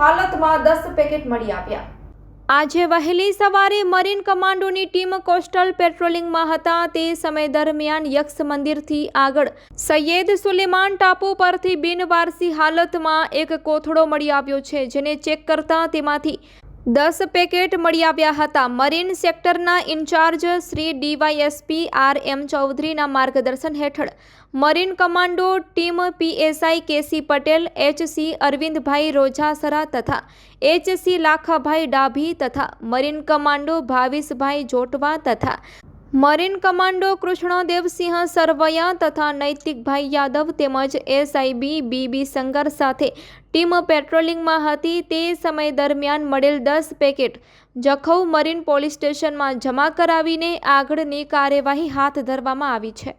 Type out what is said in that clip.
હાલતમાં દસ પેકેટ મળી આવ્યા. આજે વહેલી સવારે મરીન કમાન્ડોની ટીમ કોસ્ટલ પેટ્રોલિંગમાં હતા. તે સમય દરમિયાન યક્ષ મંદિરથી આગળ સૈયદ સુલેમાન ટાપુ પરથી બિનવારસી હાલતમાં એક કોથળો મળી આવ્યો છે, જેને ચેક કરતા તેમાંથી દસ પેકેટ મળી આવ્યા હતા. Marine સેક્ટરના incharge Shri DYSP R M ચૌધરીના માર્ગદર્શન હેઠળ marine commando team PSI KC Patel, HC Arvindbhai Rojasara તથા એચસી લાખાભાઈ ડાભી તથા મરીન કમાન્ડો ભાવિસભાઈ જોટવા તથા મરીન કમાન્ડો કૃષ્ણદેવસિંહ સરવૈયા તથા નૈતિકભાઈ યાદવ તેમજ એસઆઈબી બીબી સંગર સાથે ટીમ પેટ્રોલિંગમાં હતી. તે સમય દરમિયાન મળેલ દસ પેકેટ જખૌ મરીન પોલીસ સ્ટેશનમાં જમા કરાવીને આગળની કાર્યવાહી હાથ ધરવામાં આવી છે.